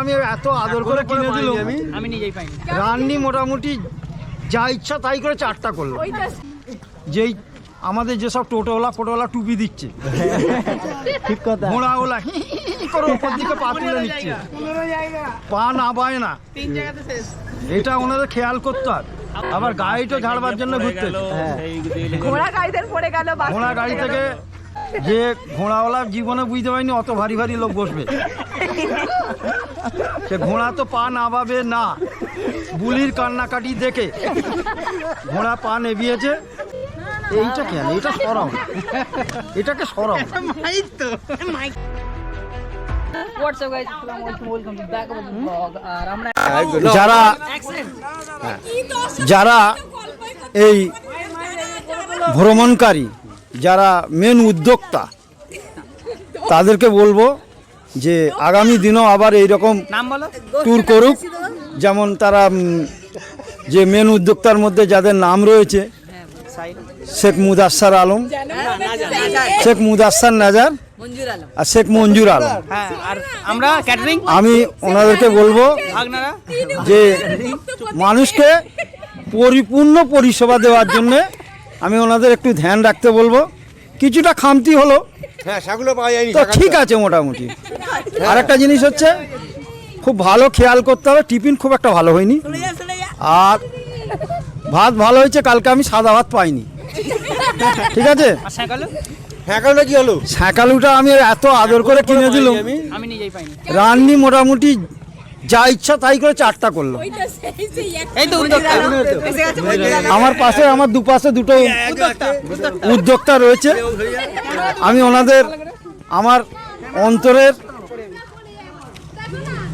আমি এত আদর করে কিনে দিলাম আমি। আমি নিজেই পাইনি। রান্নি মোটামুটি যা ইচ্ছা তাই করে চারটা করল। যেই আমাদের যেসব টোটোওয়ালা ফোটোওয়ালা টুপি দিচ্ছে। ঠিক কথা। হি করে ওপর দিকে পা তুলে নিচ্ছে। পা না বায় না। তিন জায়গাতে শেষ। এটা ওনাদের খেয়াল করতে হয় আবার গাড়িটা ঝাড়বার জন্য ঘুরতে। ঘোড়া গাড়িদের পড়ে গেল ঘোড়া গাড়ি থেকে যে ঘোড়াওয়ালার জীবনে বুঝতে পারিনি অত ভারী ভারী লোক বসবে। সে ঘোড়া তো পা নাবাবে না বুলির কান্নাকাটি দেখে ঘোড়া পা নেবিয়েছে। এইটা কেন? এটা সরম। এটাকে সরম। যারা যারা এই ভ্রমণকারী যারা মেন উদ্যোক্তা তাদেরকে বলব যে আগামী দিনও আবার এই রকম ট্যুর করুক। যেমন তারা যে মেন উদ্যোক্তার মধ্যে যাদের নাম রয়েছে শেখ মুদাস্সার আলম শেখ মুদাস্সার নাজার আর শেখ মঞ্জুর আলম। হ্যাঁ আমরা আমি ওনাদেরকে বলব যে মানুষকে পরিপূর্ণ পরিষেবা দেওয়ার জন্য আমি ওনাদের একটু ধ্যান রাখতে বলব। কিছুটা খামতি হলো। হ্যাঁ সেগুলো পাওয়া যায়নি তো ঠিক আছে মোটামুটি। আর একটা জিনিস হচ্ছে খুব ভালো খেয়াল করতে হবে টিফিন খুব একটা ভালো হয়নি। আর ভাত ভালো হয়েছে কালকে আমি সাদা ভাত পাইনি। ঠিক আছে? আর হ্যাঁ কারণে কি হলো? শাঁকালুটা আমি এত আদর করে কিনে দিলাম। রান্নি মোটামুটি যা ইচ্ছা তাই করে চারটা করল এই তো উদ্যোক্তা। আমার পাশে আমার দুপাশে দুটো উদ্যোক্তা রয়েছে। আমি ওনাদের আমার অন্তরের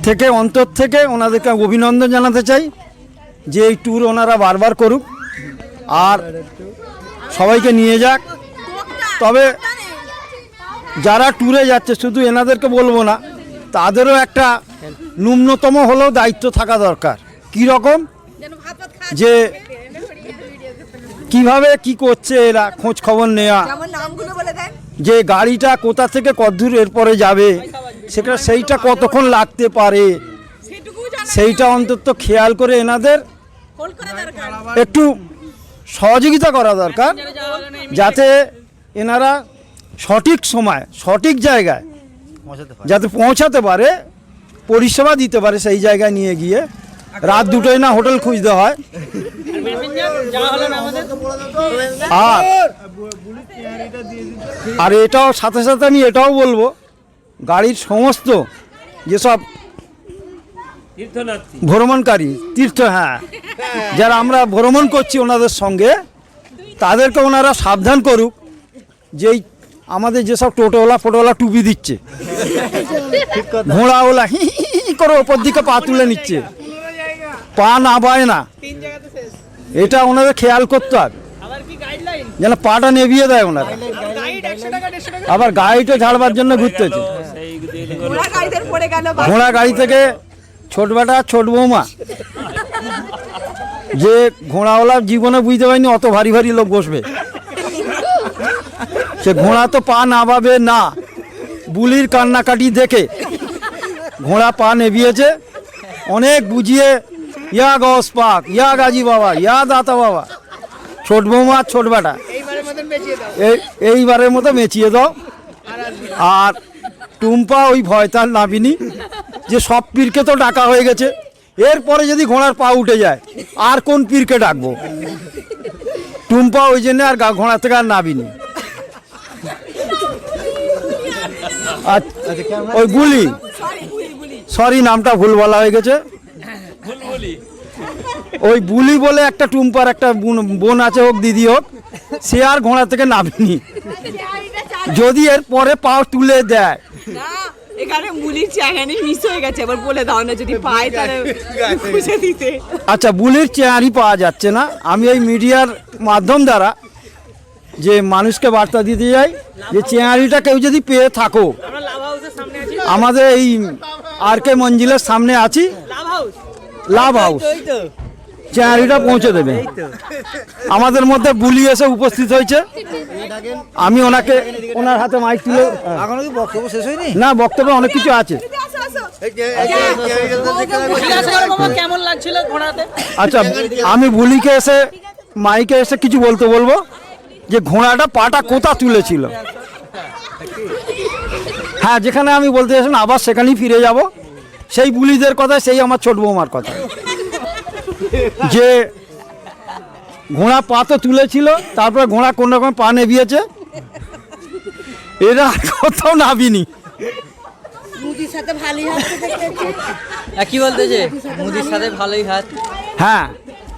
থেকে অন্তর থেকে ওনাদেরকে অভিনন্দন জানাতে চাই যে এই ট্যুর ওনারা বারবার করুক। আর সবাইকে নিয়ে যাক। তবে যারা ট্যুরে যাচ্ছে শুধু এনাদেরকে বলব না তাদেরও একটা ন্যূনতম হলেও দায়িত্ব থাকা দরকার। কী রকম? যে কীভাবে কি করছে এরা খোঁজ খবর নেওয়া যে গাড়িটা কোথা থেকে কতদূর এরপরে যাবে সেটা সেইটা কতক্ষণ লাগতে পারে সেইটা অন্তত খেয়াল করে এনাদের একটু সহযোগিতা করা দরকার যাতে এনারা সঠিক সময় সঠিক জায়গায় যাতে পৌঁছাতে পারে পরিষেবা দিতে পারে সেই জায়গায় নিয়ে গিয়ে। রাত দুটোই না হোটেল খুঁজতে হয়। আর আর এটাও সাথে সাথে আমি এটাও বলব গাড়ির সমস্ত যেসব ভ্রমণকারী তীর্থ হ্যাঁ যারা আমরা ভ্রমণ করছি ওনাদের সঙ্গে তাদেরকে ওনারা সাবধান করুক যেই আমাদের যেসব টোটোওয়ালা ফোটোওয়ালা টুপি দিচ্ছে। ঘোড়াওয়ালা, হি করে ওপর দিকে পা তুলে নিচ্ছে। পা না বায় না। এটা ওনাদের খেয়াল করতে হবে। যেন পাটা নেভিয়ে দেয় ওনারা। আবার গাড়িটা ঝাড়বার জন্য ঘুরতেছে। ঘোড়া গাড়ি থেকে ছোট বেটা, ছোট বৌমা। যে ঘোড়াওয়ালা জীবনে বুঝতে পারিনি অত ভারী ভারী লোক বসবে। সে ঘোড়া তো পা নাবাবে না। বুলির কান্নাকাটি দেখে ঘোড়া পা নেবিয়েছে। অনেক বুঝিয়ে, ইয়া গস পাক, ইয়া গাজী বাবা, ইয়া দাতা বাবা, ছোট বৌমা আর ছোট বেটা, এই, এইবারের মতো মেচিয়ে দাও। আর টুম্পা ওই ভয় তার নাবিনি যে সব পীরকে তো ডাকা হয়ে গেছে। এরপরে যদি ঘোড়ার পা উঠে যায়, আর কোন পীরকে ডাকবো? টুম্পা ওই জন্য আর ঘোড়া থেকে আর নাবিনি আর ওই গুলি। সরি নামটা ভুল বলা হয়ে গেছে। ওই বুলি বলে একটা টুম্পার একটা বোন- আছে হোক দিদি হোক সে আর ঘোড়া থেকে নামেনি। যদি এর পরে পা তুলে দেয়। এখানে চ্যাঙানি মিস হয়ে গেছে। এবার বলে দাও না যদি পায় তাহলে খুঁজে দিতে। আচ্ছা বুলির চেয়ারই পাওয়া যাচ্ছে না। আমি এই মিডিয়ার মাধ্যম দ্বারা যে মানুষকে বার্তা দিতে যাই, যে চেয়ারিটা কেউ যদি পেয়ে থাকো। আমাদের এই আর কে মঞ্জিলের সামনে আছি। লাভ হাউস। চেয়ারিটা পৌঁছে দেবে। আমাদের মধ্যে বুলি এসে উপস্থিত হয়েছে। আমি ওনাকে, ওনার হাতে মাইক তুলে বক্তব্য শেষ হয়নি না, বক্তব্য অনেক কিছু আছে। আচ্ছা আমি বুলিকে এসে, মাইকে এসে কিছু বলতে বলব। যে ঘোড়াটা পাটা কোথা তুলেছিল? হ্যাঁ যেখানে আমি বলতে চাইছিলাম আবার সেখানেই ফিরে যাব। সেই বুলিদের কথা সেই আমার ছোট বৌমার কথা যে ঘোড়া পা তো তুলেছিল তারপরে ঘোড়া কোন রকম পা নেবিয়েছে এরা কোথাও নাবিনি। মুদির সাথে ভালোই হাসতে দেখতেছি কি বলতেছে মুদির সাথে ভালোই হাত। হ্যাঁ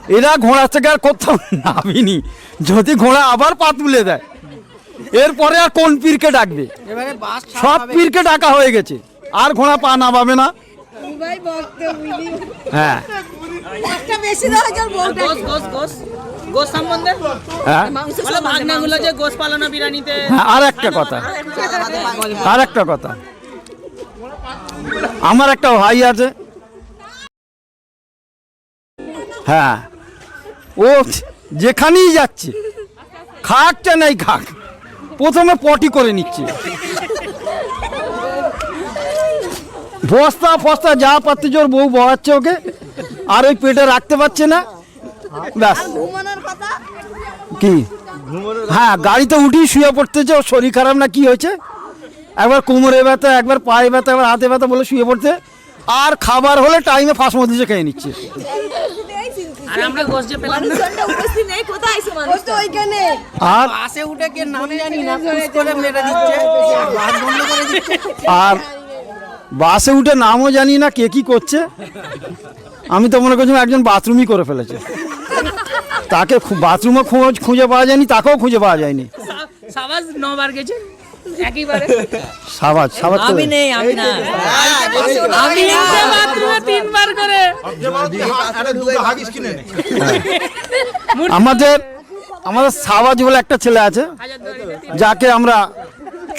এরা ঘোড়া থেকে আর কোথাও নামিনি। যদি ঘোড়া আবার পা তুলে দেয় এরপরে আর কোন পীরকে ডাকবে? সব পীরকে ডাকা হয়ে গেছে। আর ঘোড়া পা নামাবে না। হ্যাঁ। একটা বেশি দেওয়া যার বউটা গোস গোস গোস গোস সম্বন্ধে? হ্যাঁ। মাংস বলো ভাগনাগুলো যে গোস পালানো বিরিয়ানিতে হ্যাঁ আর একটা কথা। আর একটা কথা। আমার একটা ভাই আছে। হ্যাঁ। ও যেখানেই যাচ্ছে খাকটা নেই খাক প্রথমে পটি করে নিচ্ছে। বস্তা ফস্তা যা পাচ্ছে জোর বউ বহাচ্ছে ওকে, আর ওই পেটে রাখতে পারছে না। ব্যাস। কি? হ্যাঁ গাড়িতে উঠেই শুয়ে পড়তেছে, ওর শরীর খারাপ না, কি হয়েছে? একবার কোমরে ব্যথা, একবার পায়ে ব্যথা, একবার হাতে ব্যথা বলে শুয়ে পড়তে আর খাবার হলে টাইমে ফাঁস মধ্যে খেয়ে নিচ্ছে। আর আমরা গোস যে পেলাম না। উপস্থিত নেই কোথায় আইছে মানুষ তো ওইখানে। আর বাসে উঠে কে নামে জানি না পুশ করে মেরে দিচ্ছে। বাস বন্ধ করে দিচ্ছে। আর বাসে উঠে নামও জানি না কে কি করছে। আমি তো মনে করছিলাম একজন বাথরুমই করে ফেলেছে। তাকে বাথরুমও খোঁজ খুঁজে পাওয়া যায়নি তাকেও খুঁজে পাওয়া যায়নি। সাবাস নবার গেছে একইবারে। সাবাজ সাবাজ আমি নেই আমি না আমি নিজে বাথরুমে। আমাদের আমাদের সাবাজ বলে একটা ছেলে আছে যাকে আমরা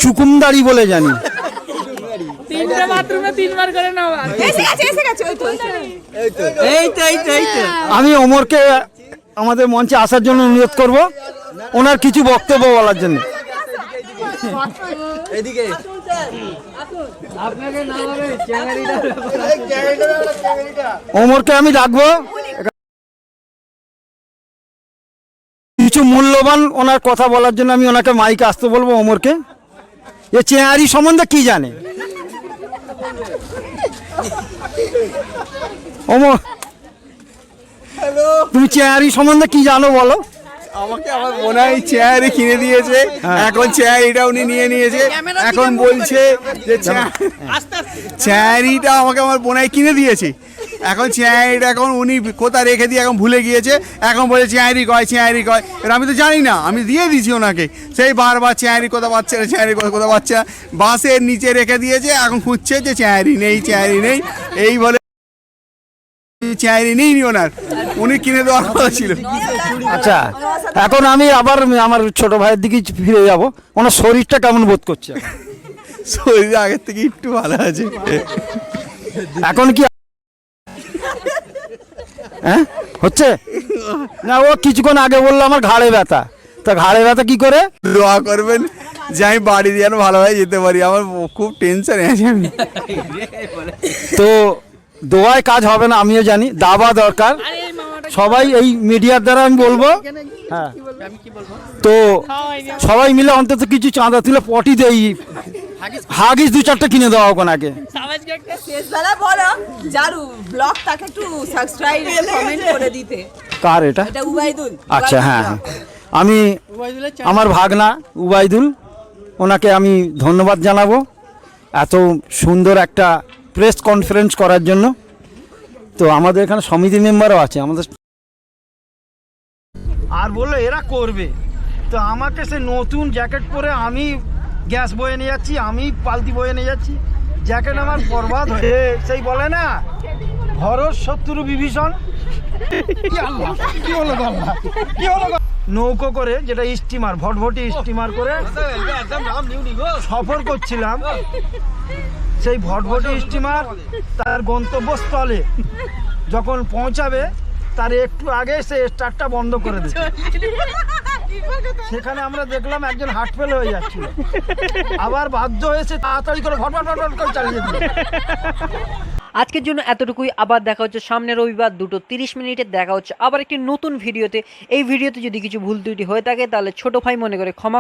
চুকুমদারি বলে জানি। তিনটে বাথরুমে তিনবার করে নবার এসে গেছে এসে গেছে ওই তো এই তো এই তো। এই তো আমি ওমরকে আমাদের মঞ্চে আসার জন্য অনুরোধ করব ওনার কিছু বক্তব্য বলার জন্য। এদিকে। ওমরকে আমি ডাকবো। কিছু মূল্যবান ওনার কথা বলার জন্য আমি ওনাকে মাইকে আসতে বলব ওমরকে। এ চেয়ারি সম্বন্ধে কি জানে? ওমর, তুমি চেয়ারি সম্বন্ধে কি জানো বলো? আমাকে আমার মনে হয় চেয়ারই কিনে দিয়েছে। এখন চেয়ারিটা উনি নিয়ে নিয়েছে। এখন বলছে যে চেয়ার- আস্তে চেয়ারিটা আমাকে আমার বোনাই কিনে দিয়েছে। এখন চেয়ারিটা এখন উনি কোথা রেখে দিয়ে এখন ভুলে গিয়েছে। এখন বলে চেয়ারি কয় চেয়ারি কয়। এবার আমি তো জানি না আমি দিয়ে দিয়েছি ওনাকে। সেই বারবার চেয়ারি কোথা পাচ্ছে না চেয়ারি কোথা কোথা পাচ্ছে না। বাসের নিচে রেখে দিয়েছে এখন খুঁজছে যে চেয়ারি নেই চেয়ারি নেই। এই বলে চেয়ারি নেই নি। ওনার উনি কিনে দেওয়ার কথা ছিল। আচ্ছা এখন আমি আবার আমার ছোট ভাইয়ের দিকে ফিরে যাব। ওনার শরীরটা কেমন বোধ করছে? শরীর আগের থেকে একটু ভালো আছে। এখন কি হ্যাঁ? হচ্ছে? না ও কিছুক্ষণ আগে বলল আমার ঘাড়ে ব্যথা। তা ঘাড়ে ব্যথা কি করে? দোয়া করবেন যে আমি বাড়ি যেন ভালোভাবে যেতে পারি। আমার খুব টেনশনে আছে আমি। তো দোয়ায় কাজ হবে না আমিও জানি দাবা দরকার। সবাই এই মিডিয়ার দ্বারা আমি বলব। হ্যাঁ। তো সবাই মিলে অন্তত কিছু চাঁদা তুলে পটি দেই। হাগিস দু চারটে কিনে দেওয়া হোক ওনাকে। সাবাসকে একটা শেষ বেলা বলো যারু ব্লগ তাকে একটু সাবস্ক্রাইব কমেন্ট করে দিতে। কার এটা? উবাইদুল আচ্ছা হ্যাঁ হ্যাঁ। আমি আমার ভাগনা উবাইদুল ওনাকে আমি ধন্যবাদ জানাব। এত সুন্দর একটা প্রেস কনফারেন্স করার জন্য। তো আমাদের এখানে সমিতি মেম্বারও আছে আমাদের আর বলল এরা করবে। তো আমাকে সে নতুন জ্যাকেট পরে আমি গ্যাস বয়ে নিয়ে যাচ্ছি আমি পালতি বয়ে নিয়ে যাচ্ছি। জ্যাকেট আমার বরবাদ হয়ে সেই বলে না ভরত শত্রু বিভীষণ। কি আল্লাহ কি হলো গো আল্লাহ? কি হলো গো? নৌকো করে যেটা স্টিমার ভটভটি স্টিমার করে সফর করছিলাম। সেই ভটভটি স্টিমার তার গন্তব্যস্থলে যখন পৌঁছাবে, তার একটু আগে সে স্টার্টটা বন্ধ করে দিচ্ছে সেখানে আমরা দেখলাম একজন হার্ট ফেল হয়ে যাচ্ছিল। আবার বাধ্য হয়েছে তাড়াতাড়ি করে ফটফট ফটফট করে চালিয়ে দিল আজকের জন্য এতটুকুই। আবার দেখা হচ্ছে সামনে রবিবার দুটো তিরিশ মিনিটে। দেখা হচ্ছে আবার একটি নতুন ভিডিওতে। এই ভিডিওতে যদি কিছু ভুল ত্রুটি হয়ে থাকে, তাহলে ছোট ভাই মনে করে ক্ষমা